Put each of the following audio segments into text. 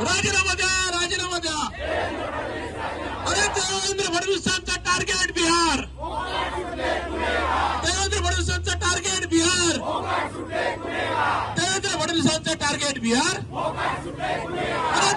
राजीनामा द्या राजीनामा द्या. अरे देवेंद्र फडणवीसांचा टार्गेट बिहार. देवेंद्र फडणवीसांचा टार्गेट बिहार. देवेंद्र फडणवीसांचा टार्गेट बिहार.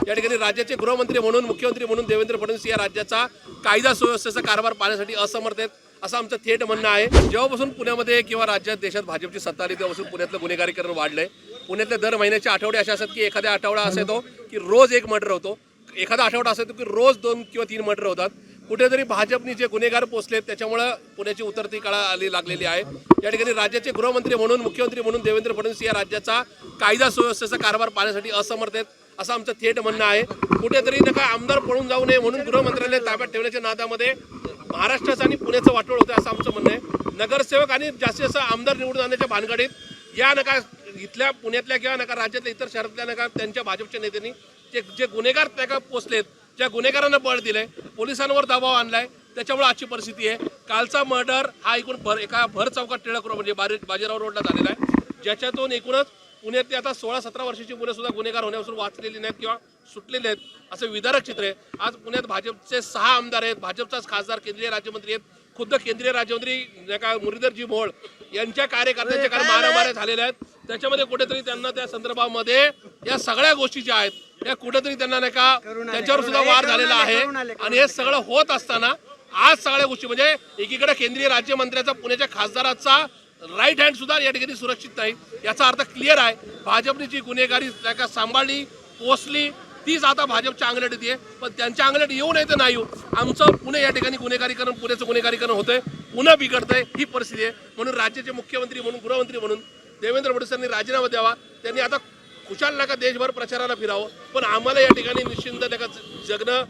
या ठिकाणी राज्याचे गृहमंत्री म्हणून मुख्यमंत्री म्हणून देवेंद्र फडणवीस या राज्याचा कायदा सुव्यवस्थेचा कारभार पाहण्यासाठी असमर्थ आहेत. असं आमचं थेट म्हणणं आहे. जेव्हापासून पुण्यामध्ये किंवा राज्यात देशात भाजपची सत्ता आली तेव्हापासून पुण्यातलं गुन्हेगारीकरण वाढलंय. पुण्यातले दर महिन्याचे आठवडे असे असतात की एखाद्या आठवडा असा येतो की रोज एक मर्डर होतो. एखादा आठवडा असा येतो की रोज दोन किंवा तीन मर्डर होतात. कुठेतरी भाजपनी जे गुन्हेगार पोचलेत त्याच्यामुळं पुण्याची उतरती काळा आली लागलेली आहे. या ठिकाणी राज्याचे गृहमंत्री म्हणून मुख्यमंत्री म्हणून देवेंद्र फडणवीस या राज्याचा कायदा सुव्यवस्थेचा कारभार पाहण्यासाठी असमर्थ आहेत असं आमचं थेट म्हणणं आहे. कुठेतरी नका आमदार पळून जाऊ नये म्हणून गृहमंत्र्यालय ताब्यात ठेवण्याच्या नादामध्ये महाराष्ट्राचं आणि पुण्याचं वाटोळ होतं असं आमचं म्हणणं आहे. नगरसेवक आणि जास्तीत जास्त आमदार निवडून आणण्याच्या भानगडीत या नका इथल्या पुण्यातल्या किंवा नका राज्यातल्या इतर शहरातल्या नका त्यांच्या भाजपच्या नेत्यांनी जे जे गुन्हेगार त्या पोचलेत ज्या गुन्हेगारांना बळ दिलंय पोलिसांवर दबाव आणलाय त्याच्यामुळे आजची परिस्थिती आहे. कालचा मर्डर हा एकूण भर एका भर चौकात टिळक रोड म्हणजे बारी बाजीराव रोडला झालेला आहे. ज्याच्यातून एकूणच पुण्यातली आता सोळा सतरा वर्षाची मुलं सुद्धा गुन्हेगार होण्यापासून वाचलेली नाहीत किंवा सुटलेले आहेत असं विदारक चित्र आहे. आज पुण्यात भाजपचे सहा आमदार आहेत. भाजपचाच खासदार केंद्रीय राज्यमंत्री आहेत. खुद्द केंद्रीय राज्यमंत्री का मुरलीधरजी मोहोळ यांच्या कार्यकर्त्यांच्या काल मारामाऱ्या झालेल्या आहेत. त्याच्यामध्ये कुठेतरी त्यांना त्या संदर्भामध्ये या सगळ्या गोष्टी ज्या आहेत या कुठेतरी त्यांना नाही का त्यांच्यावर सुद्धा वार झालेला आहे. आणि हे सगळं होत असताना आज सगळ्या गोष्टी म्हणजे एकीकडे केंद्रीय राज्यमंत्र्याचा पुण्याच्या खासदाराचा राईट हँड सुद्धा या ठिकाणी सुरक्षित नाही. याचा अर्थ क्लिअर आहे. भाजपने जी गुन्हेगारी त्या सांभाळली पोचली तीच आता भाजपच्या अंगलट येते. पण त्यांच्या अंगलट येऊ नये तर नाही येऊ. आमचं पुणे या ठिकाणी गुन्हेगारीकरण पुण्याचं गुन्हेगारीकरण होतंय. पुन्हा बिघडतंय ही परिस्थिती आहे. म्हणून राज्याचे मुख्यमंत्री म्हणून गृहमंत्री म्हणून देवेंद्र फडणवीसांनी राजीनामा द्यावा. त्यांनी आता खुशाल नका देशभर प्रचाराला फिरावं. पण आम्हाला या ठिकाणी निश्चिंत नका जगणं.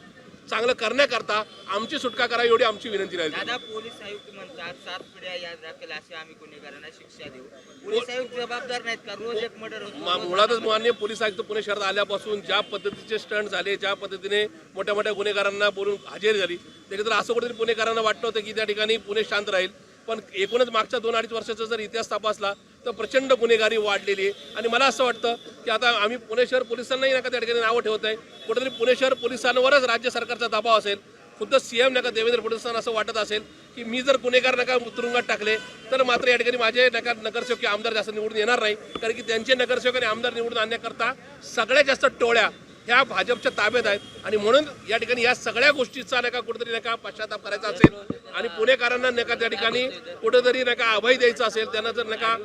चांगलं करण्याकरता आमची सुटका करा एवढी आमची विनंती राहील दादा पोलीस आयुक्त म्हणतात सात पिढ्या याद राखेल असे आम्ही गुन्हेगारांना शिक्षा देऊ. पोलीस आयुक्त जबाबदार नाहीत का? रोज एक मर्डर होतो. मा- मुळातच मान्य पोलीस आयुक्त पुणे शहरात आल्यापासून ज्या पद्धतीचे स्टंट झाले ज्या पद्धतीने मोठ्या मोठ्या गुन्हेगारांना बोलून हजेरी झाली त्याच्यात असं कुठेतरी पुणेकरांना वाटतं होतं की त्या ठिकाणी पुणे शांत राहील. पण एकूणच मागच्या दोन अडीच वर्षाचा जर इतिहास तपासला तर प्रचंड गुन्हेगारी वाढलेली आहे. आणि मला असं वाटतं की आता आम्ही पुणे शहर पोलिसांनाही नका त्या ठिकाणी नावं ठेवत आहे कुठेतरी पुणे शहर पोलिसांवरच राज्य सरकारचा दबाव असेल. खुद्द सीएम नका देवेंद्र फडणवीसांना असं वाटत असेल की मी जर गुन्हेगार नका तुरुंगात टाकले तर मात्र या ठिकाणी माझे नका नगरसेवक किंवा आमदार जास्त निवडून येणार नाही. कारण की त्यांचे नगरसेवक आणि आमदार निवडून आणण्याकरता सगळ्यात जास्त टोळ्या ह्या भाजपच्या ताब्यात आहेत. आणि म्हणून या ठिकाणी या सगळ्या गोष्टीचा नका कुठेतरी नका पश्चाताप करायचा असेल आणि पुणेकरांना नका त्या ठिकाणी कुठेतरी नका अभय द्यायचा असेल त्यांना जर नका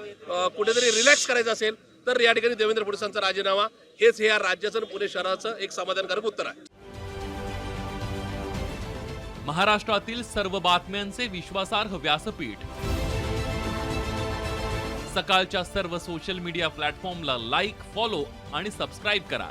कुठेतरी रिलॅक्स करायचं असेल तर या ठिकाणी देवेंद्र फडणवीसांचा राजीनामा हेच हे या राज्याचं पुणे शहराचं एक समाधानकारक उत्तर आहे. महाराष्ट्रातील सर्व बातम्यांचे विश्वासार्ह व्यासपीठ. सकाळच्या सर्व सोशल मीडिया प्लॅटफॉर्मला लाईक फॉलो आणि सबस्क्राईब करा.